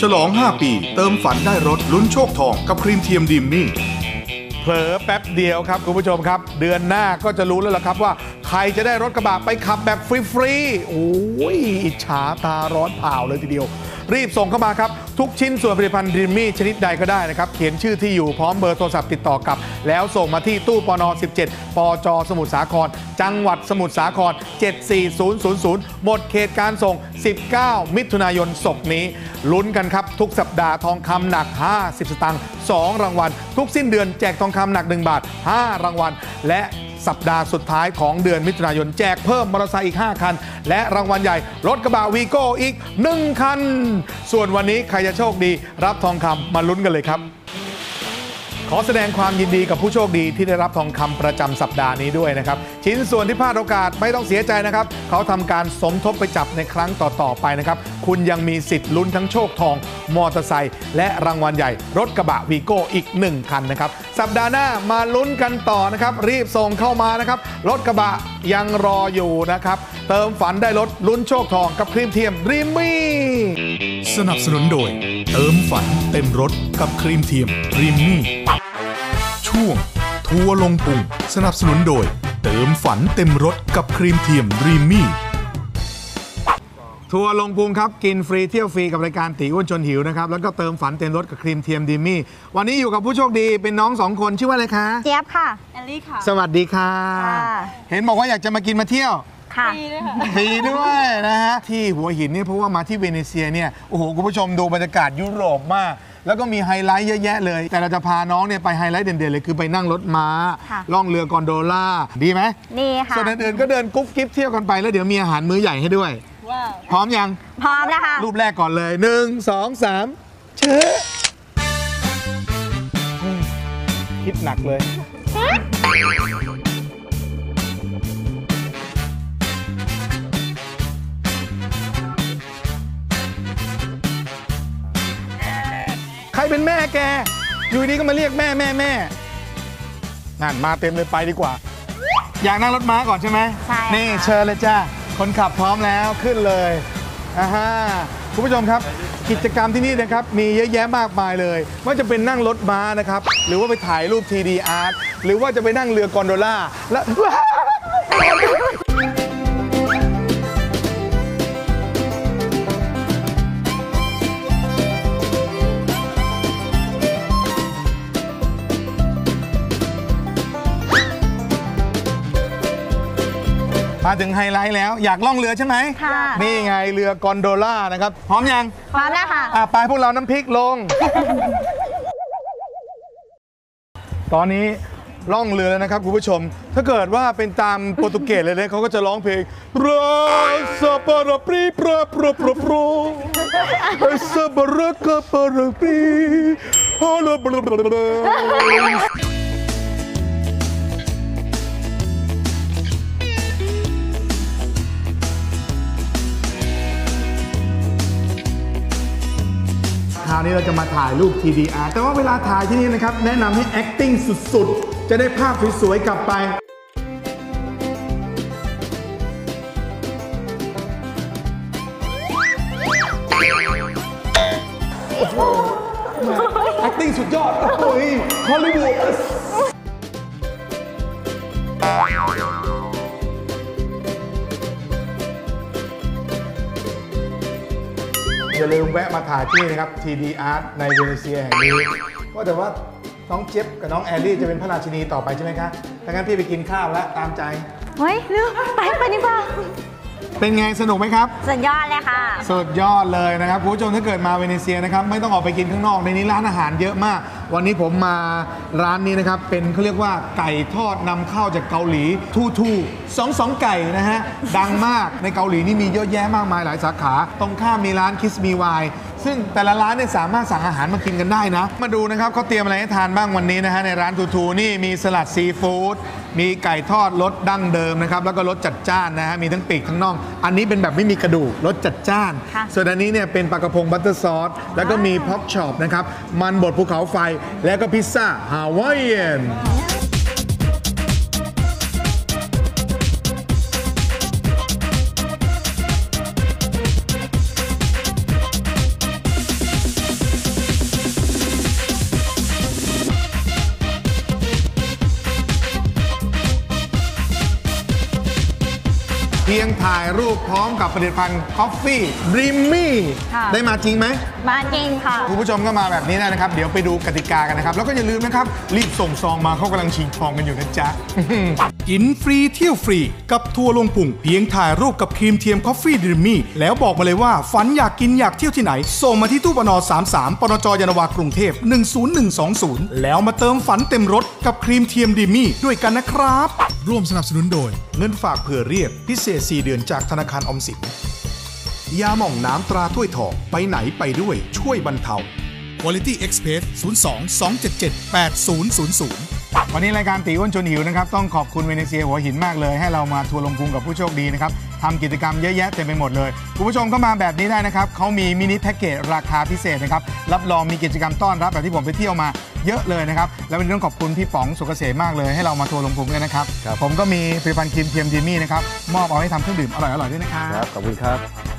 ฉลอง 5 ปี เติมฝันได้รถลุ้นโชคทองกับครีมเทียมดิมมี่เผลอแป๊บเดียวครับ คุณผู้ชมครับ เดือนหน้าก็จะรู้แล้วล่ะครับว่า ใครจะได้รถกระบะไปขับแบบฟรีๆโอ้ยอิจฉาตาร้อนเผาเลยทีเดียว รีบส่งเข้ามาครับ ทุกชิ้นส่วนผลิตภัณฑ์ด e มมี่ชนิดใดก็ได้นะครับ เขียนชื่อที่อยู่พร้อมเบอร์โทรศัพท์ติดต่อกลับ แล้วส่งมาที่ตู้ปน17 ปจสมุทรสาครจังหวัดสมุทรสาคร 74000 หมดเขตการส่ง 19 มิถุนายนศกนี้ ลุ้นกันครับ ทุกสัปดาห์ทองคำหนัก 50 สตางค์ 2 รางวัล ทุกสิ้นเดือนแจกทองคำหนัก 1 บาท 5 รางวัล และสัปดาห์สุดท้ายของเดือนมิถุนายน แจกเพิ่มมอเตอร์ไซค์อีก 5 คัน และรางวัลใหญ่ รถกระบะวีโก้อีก 1 คัน ส่วนวันนี้ใครจะโชคดี รับทองคำมาลุ้นกันเลยครับ ขอแสดงความยินดีกับผู้โชคดีที่ได้รับทองคำประจำสัปดาห์นี้ด้วยนะครับ ชิ้นส่วนที่พลาดโอกาสไม่ต้องเสียใจนะครับ เขาทำการสมทบไปจับในครั้งต่อ ๆ ไปนะครับ คุณยังมีสิทธิ์ลุ้นทั้งโชคทอง มอเตอร์ไซค์และรางวัลใหญ่ รถกระบะวีโก้อีก 1 คันนะครับ สัปดาห์หน้ามาลุ้นกันต่อนะครับ รีบส่งเข้ามานะครับ รถกระบะยังรออยู่นะครับ เติมฝันได้รถลุ้นโชคทองกับครีมเทียมรีมมี่สนับสนุนโดย เติมฝันเต็มรถกับครีมเทียมริมมี่ช่วง ทัวร์ลงพุงสนับสนุนโดย เติมฝันเต็มรถกับครีมเทียมริมมี่ทัวร์ลงพุงครับ กินฟรีเที่ยวฟรีกับรายการตีอ้วนจนหิวนะครับ แล้วก็เติมฝันเต็มรถกับครีมเทียมดิมมี่ วันนี้อยู่กับผู้โชคดีเป็นน้องสองคนชื่อว่าอะไรคะ เจี๊ยบค่ะ แอลลี่ค่ะ สวัสดีค่ะค่ะเห็นบอกว่าอยากจะมากินมาเที่ยว ค่ะ ดีด้วยค่ะ ฟรีด้วยนะฮะ ที่หัวหินเนี่ยเพราะว่ามาที่เวเนเซียเนี่ย โอ้โห คุณผู้ชมดูบรรยากาศยุโรปมาก แล้วก็มีไฮไลท์เยอะแยะเลย แต่เราจะพาน้องเนี่ยไปไฮไลท์เด่นๆเลยคือไปนั่งรถม้า ค่ะ ล่องเรือกอนโดล่า ดีไหมนี่ค่ะ ส่วนอื่นๆก็เดินกุ๊บกิ๊บเที่ยวกันไปแล้วเดี๋ยวมีอาหารมื้อใหญ่ให้ด้วย ว้าว พร้อมยัง พร้อมแล้วค่ะรูปแรกก่อนเลยหนึ่งสองสามเชอะอืมคิดหนักเลย แม่แก อยู่ดีก็มาเรียกแม่แม่แม่นั่นมาเต็มเลยไปดีกว่า อยากนั่งรถม้าก่อนใช่ไหมใช่ค่ะ นี่เชิญเลยจ้าคนขับพร้อมแล้วขึ้นเลยอ่าฮะคุณผู้ชมครับ กิจกรรมที่นี่นะครับ มีเยอะแยะมากมายเลยว่าจะเป็นนั่งรถม้านะครับ หรือว่าไปถ่ายรูป TD Art หรือว่าจะไปนั่งเรือกอนโดล่าและ มาถึงไฮไลท์แล้วอยากล่องเรือใช่ไหมค่ะ นี่ไงเรือกอนโดล่านะครับพร้อมยังพร้อมแล้วค่ะ อะไปพวกเราน้ำพริกลง ตอนนี้ล่องเรือแล้วนะครับคุณผู้ชม ถ้าเกิดว่าเป็นตามโปรตุเกสเลยเนี่ยเขาก็จะร้องเพลงราซาปาราปรีปราปราปราปราซาบาระกาปาราปรีฮาลาบลาบลาาคราวนี้เราจะมาถ่ายรูป TDR แต่ว่าเวลาถ่ายที่นี่นะครับ แนะนำให้ acting สุดๆ จะได้ภาพสวยๆ กลับไปโอ้โห acting สุดยอด โอ้ยฮอลลีวูด อย่าลืมแวะมาถ่ายที่นะครับ TD Art ในเวเนเซียแห่งนี้ว่าแต่ว่าน้องเจี๊ยบกับน้องแอลลี่จะเป็นพระราชินีต่อไปใช่ไหมคะถ้างั้นพี่ไปกินข้าวแล้วตามใจ เฮ้ยเร็วไปไปดีกว่า เป็นไงสนุกไหมครับ สุดยอดเลยค่ะ สุดยอดเลยนะครับคุณผู้ชมถ้าเกิดมาเวเนเซียนะครับไม่ต้องออกไปกินข้างนอกในนี้ร้านอาหารเยอะมาก วันนี้ผมมาร้านนี้นะครับเป็นเขาเรียกว่าไก่ทอดนำเข้าจากเกาหลีทูทูสองสองไก่นะฮะดังมากในเกาหลีนี่มีเยอะแยะมากมายหลายสาขา ตรงข้ามมีร้านคิสมีวาย ซึ่งแต่ละร้านเนี่ยสามารถสั่งอาหารมากินกันได้นะ มาดูนะครับเขาเตรียมอะไรให้ทานบ้างวันนี้นะฮะในร้านทูทูนี่มีสลัดซีฟู้ดมีไก่ทอดรสดั้งเดิมนะครับแล้วก็รสจัดจ้านนะฮะมีทั้งปีกทั้งน่อง อันนี้เป็นแบบไม่มีกระดูกรสจัดจ้านค่ะส่วนอันนี้เนี่ยเป็นปลากระพงบัตเตอร์ซอสแล้วก็มีพ็อกช็อปนะครับมันบดภูเขาไฟแล้วก็พิซซ่าฮาวายเอียน พียงถ่ายรูปพร้อมกับผลิตภัณฑ์ Coffee Dreamy ค่ะ ได้มาจริงไหม มาจริงค่ะ คุณผู้ชมก็มาแบบนี้ได้นะครับ เดี๋ยวไปดูกติกากันนะครับ แล้วก็อย่าลืมนะครับ รีบส่งซองมาเขากำลังชิงทองกันอยู่นะจ๊ะ กินฟรีเที่ยวฟรี กับทัวร์ลงปุ่งเพียงถ่ายรูปกับครีมเทียมคอฟฟี่ดิมี่ แล้วบอกมาเลยว่า ฝันอยากกินอยากเที่ยวที่ไหน ส่งมาที่ตู้ปน33ปนจยานนาวากรุงเทพ 10120 แล้วมาเติมฝันเต็มรถกับครีมเทียมดิมี่ด้วยกันนะครับ ร่วมสนับสนุนโดย เงินฝากเผื่อเรียกพิเศษ 4 เดือนจากธนาคารออมสิน ยาหม่องน้ำตราถ้วยทองไปไหนไปด้วยช่วยบรรเทา Quality Express 02 277 8000 วันนี้รายการตีอ้วนชวนหิวนะครับ ต้องขอบคุณเวเนเซียหัวหินมากเลย ให้เรามาทัวร์ลงพุงกับผู้โชคดีนะครับทำกิจกรรมเยอะแยะเต็มไปหมดเลย คุณผู้ชมก็มาแบบนี้ได้นะครับเขามีมินิแพ็กเกจราคาพิเศษนะครับ รับรองมีกิจกรรมต้อนรับแบบที่ผมไปเที่ยวมาเยอะเลยนะครับ แล้ววันนี้ต้องขอบคุณพี่ป๋องสุกเกษมมากเลยให้เรามาทัวร์ลงพุงด้วยนะครับ ผมก็มีผลิตภัณฑ์ครีมเทียมดีมี่นะครับมอบเอาให้ทำเครื่องดื่มอร่อยๆด้วยนะครับ ครับ ขอบคุณครับ